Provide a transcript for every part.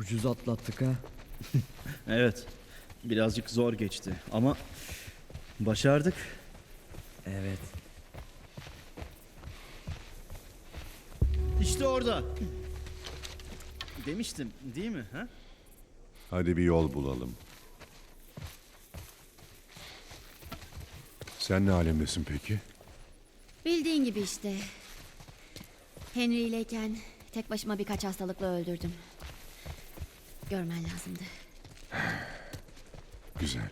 Ucuz atlattık ha. Evet. Birazcık zor geçti ama başardık. Evet. İşte orada. Demiştim değil mi? Ha? Hadi bir yol bulalım. Sen ne alemdesin peki? Bildiğin gibi işte. Henry ileyken tek başıma birkaç hastalıkla öldürdüm. Görmen lazımdı. Güzel.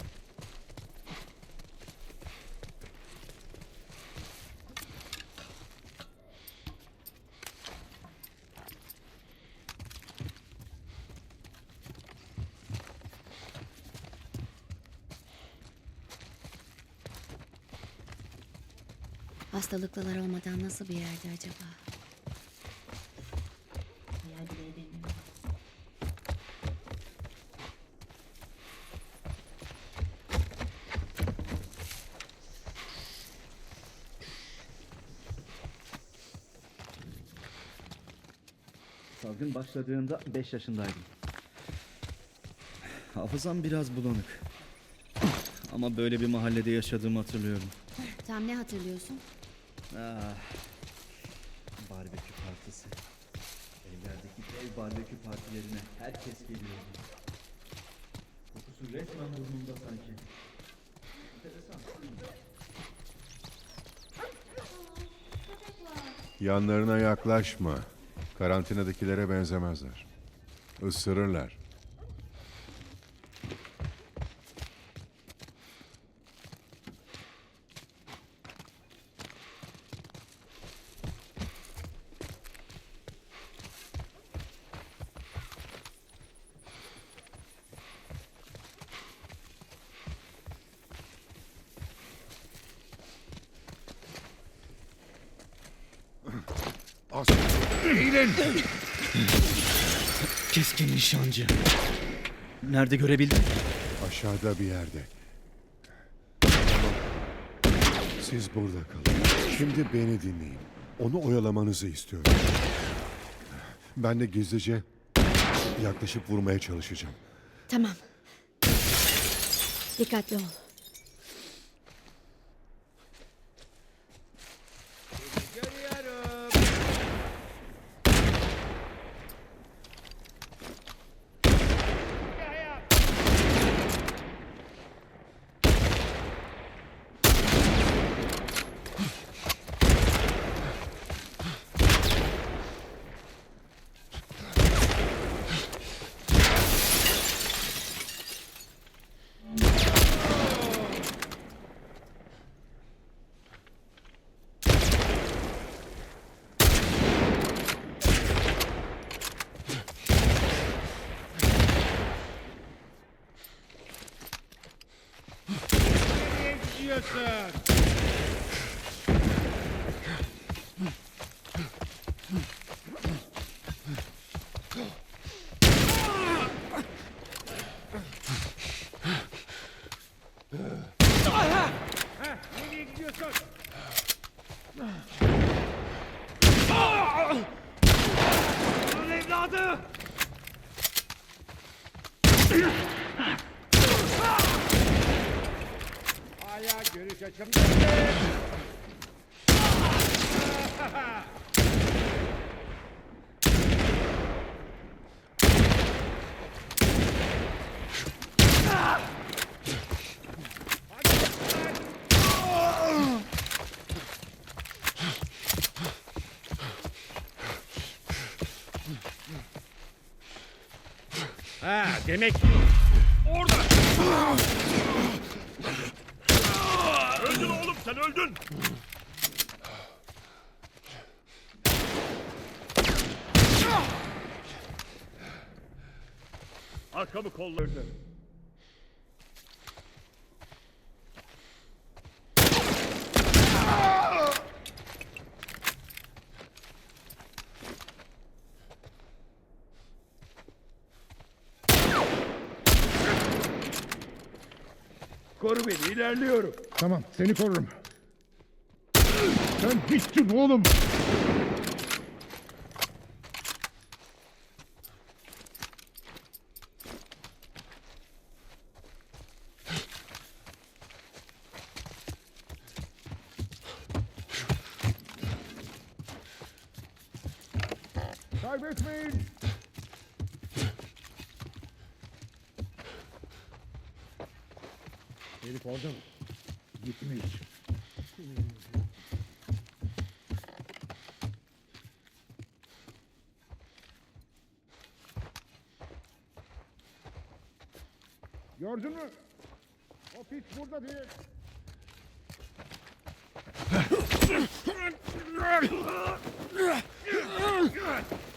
Hastalıklılar olmadan nasıl bir yerdi acaba? Salgın başladığında 5 yaşındaydım. Hafızam biraz bulanık. Ama böyle bir mahallede yaşadığımı hatırlıyorum. Tam ne hatırlıyorsun? Ah, barbekü partisi. Evlerdeki ev barbekü partilerine herkes geliyordu. Kokusu resmen burnumda sanki. Enteresan. Yanlarına yaklaşma. Karantinadakilere benzemezler. Isırırlar. Keskin nişancı. Nerede görebildin? Aşağıda bir yerde. Siz burada kalın. Şimdi beni dinleyin. Onu oyalamanızı istiyorum. Ben de gizlice yaklaşıp vurmaya çalışacağım. Tamam. Dikkatli ol. Demek orada. Öldün oğlum sen öldün. Arkamı kollardı. Koru beni ilerliyorum. Tamam seni korurum. Sen bittin oğlum. Kaybetmeyin. Herif orada mı? Gitmiş. Gördün mü? O piç burada değil.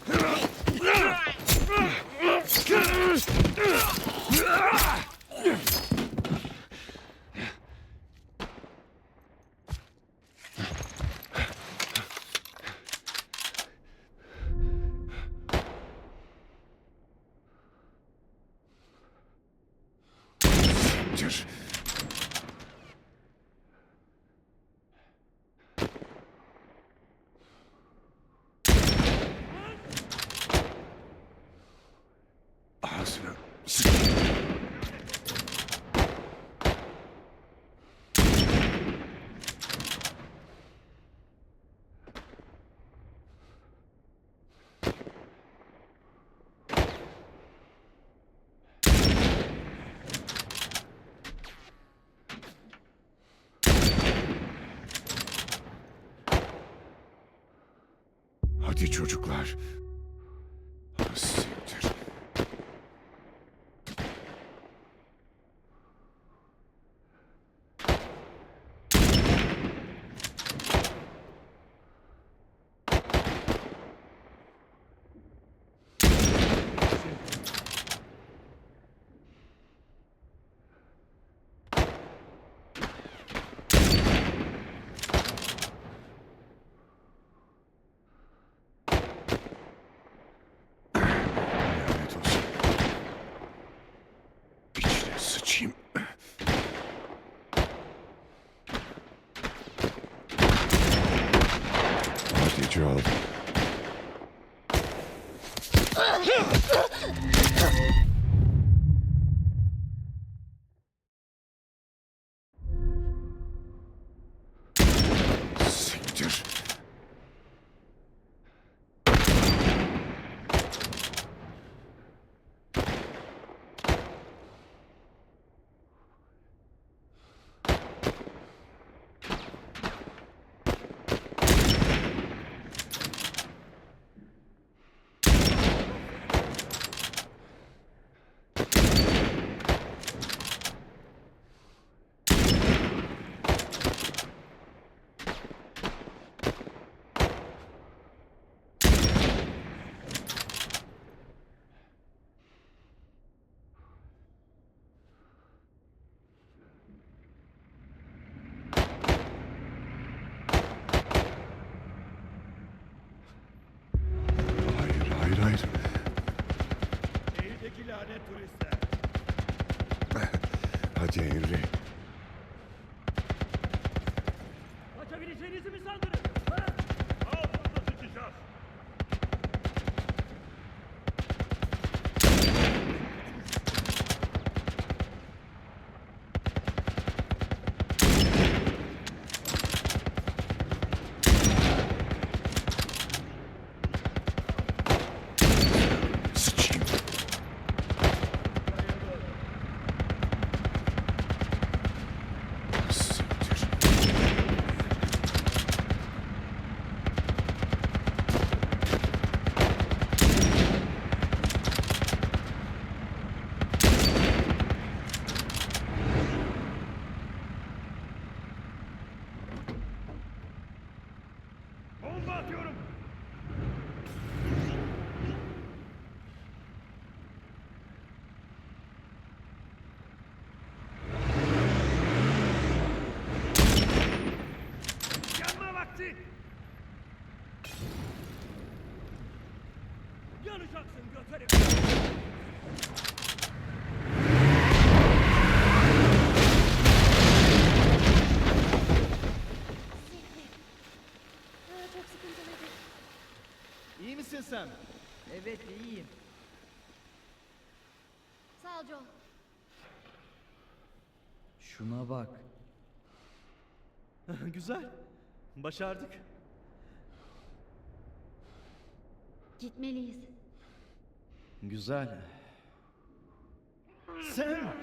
Hadi çocuklar. Ah, Siktir. Lanet olsun. İçine sıçayım. Hadi Joel. Siktir. Hayır, hayır, hayır. Şehirdeki lanet turistler. Hadi Yanacaksın çok sıkıntılıydı. İyi misin sen? Evet iyiyim. Sağ ol Joel. Şuna bak. Güzel. Başardık. Gitmeliyiz. Güzel. Sen!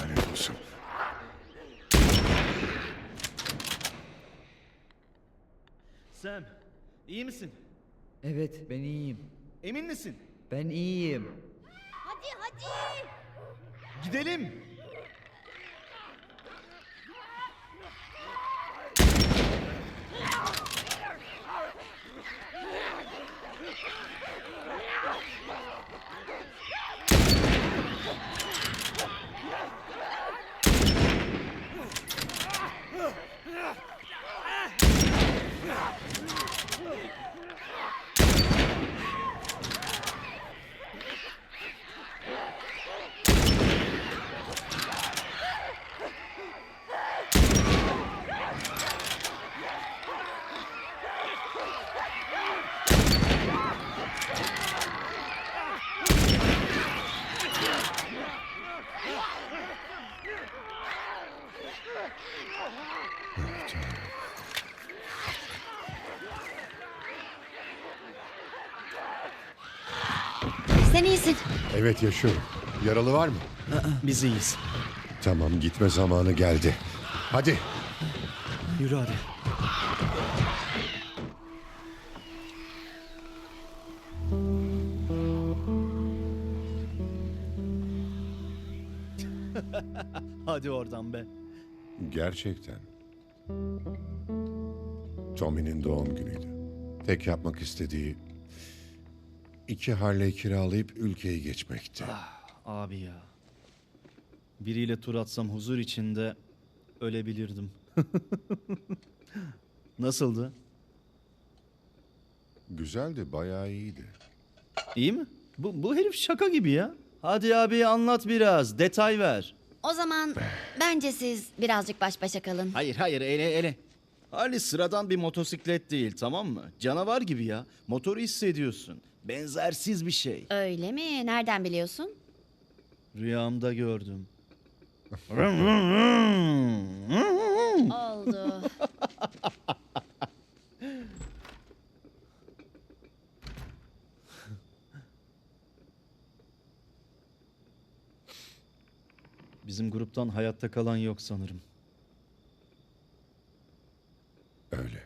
Lanet olsun. Sam, iyi misin? Evet ben iyiyim. Emin misin? Ben iyiyim. Hadi hadi. Gidelim. Hey! Sen iyisin. Evet yaşıyorum. Yaralı var mı? Biz iyiyiz. Tamam gitme zamanı geldi. Hadi. Yürü hadi. hadi Gerçekten. Tommy'nin doğum günüydü. Tek yapmak istediği iki Harley kiralayıp ülkeyi geçmekti. Abi ya. Biriyle tur atsam huzur içinde ölebilirdim. Nasıldı? Güzeldi, bayağı iyiydi. İyi mi? Bu, bu herif şaka gibi ya. Hadi abi anlat biraz. Detay ver. O zaman bence siz birazcık baş başa kalın. Hayır hayır ele ele. Harley sıradan bir motosiklet değil tamam mı? Canavar gibi ya. Motoru hissediyorsun. Benzersiz bir şey. Öyle mi? Nereden biliyorsun? Rüyamda gördüm. Oldu. Bizim gruptan hayatta kalan yok sanırım. Öyle.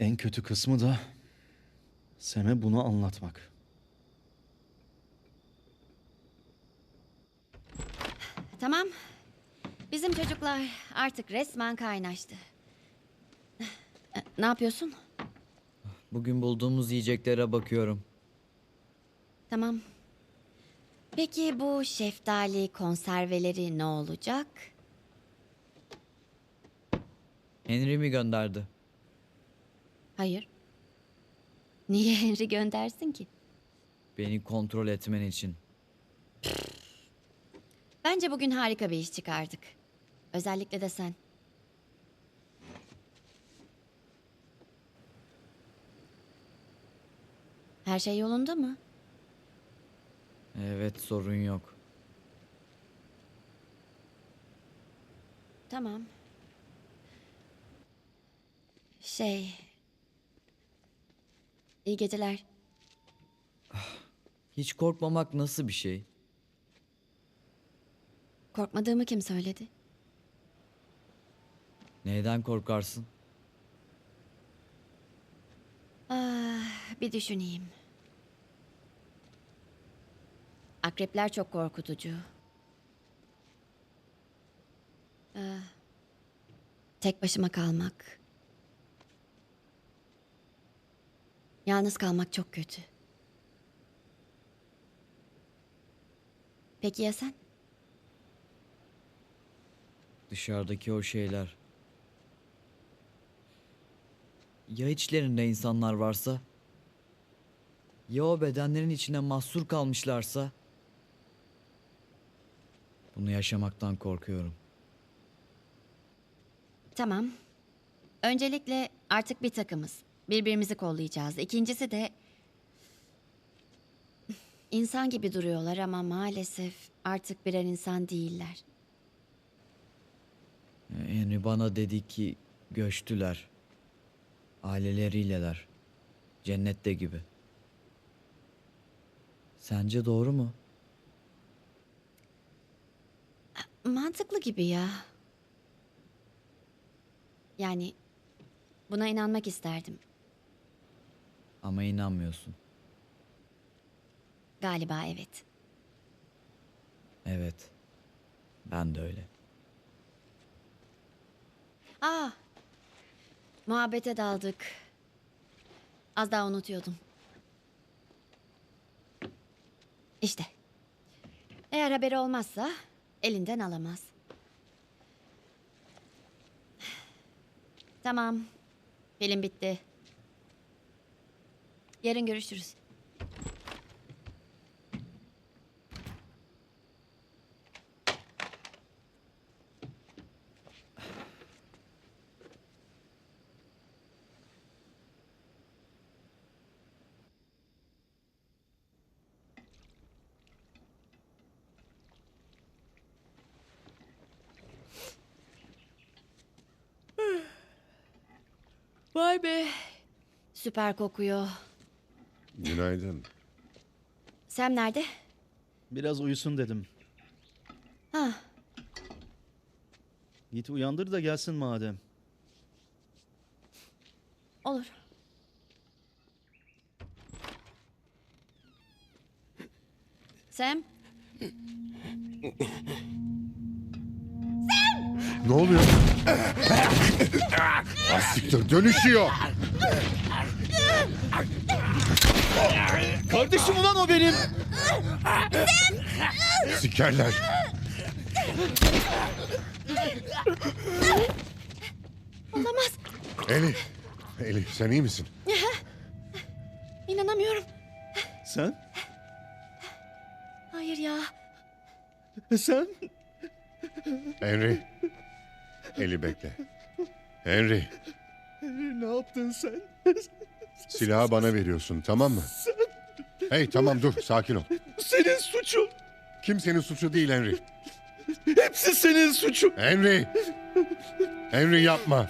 En kötü kısmı da Sem'e bunu anlatmak. tamam. Bizim çocuklar artık resmen kaynaştı. Ne yapıyorsun? Bugün bulduğumuz yiyeceklere bakıyorum. Tamam. Peki bu şeftali konserveleri ne olacak? Henry mi gönderdi? Hayır. Niye Henry göndersin ki? Beni kontrol etmen için. Bence bugün harika bir iş çıkardık. Özellikle de sen. Her şey yolunda mı? Evet sorun yok. Tamam. Şey... İyi geceler. Hiç korkmamak nasıl bir şey? Korkmadığımı kim söyledi? Neyden korkarsın? Ah, bir düşüneyim. Akrepler çok korkutucu. Ah, tek başıma kalmak. Yalnız kalmak çok kötü. Peki ya sen? Dışarıdaki o şeyler. Ya içlerinde insanlar varsa? Ya o bedenlerin içine mahsur kalmışlarsa? Bunu yaşamaktan korkuyorum. Tamam. Öncelikle artık bir takımız. Birbirimizi kollayacağız. İkincisi de... insan gibi duruyorlar ama maalesef artık birer insan değiller. Henry bana dedi ki göçtüler. Aileleriyleler. Cennette gibi. Sence doğru mu? Mantıklı gibi ya. Yani buna inanmak isterdim. Ama inanmıyorsun. Galiba evet. Evet. Ben de öyle. Aa. Muhabbete daldık. Az daha unutuyordum. İşte. Eğer haberi olmazsa elinden alamaz. Tamam. Film bitti. Yarın görüşürüz. Vay be. Süper kokuyor. Günaydın. Sam nerede? Biraz uyusun dedim. Ha, Git uyandır da gelsin madem. olur. Sam, Ne oluyor? Asiktir dönüşüyor. Kardeşim ulan o benim. Sikerler. olamaz. Elif. Elif sen iyi misin? İnanamıyorum. Sen? Hayır ya. Sen? Henry. Eli bekle. Henry. Ne yaptın sen? Silahı bana veriyorsun tamam mı? Hey tamam dur sakin ol. Senin suçun. Kimsenin suçu değil Henry. Hepsi senin suçun. Henry. Henry yapma.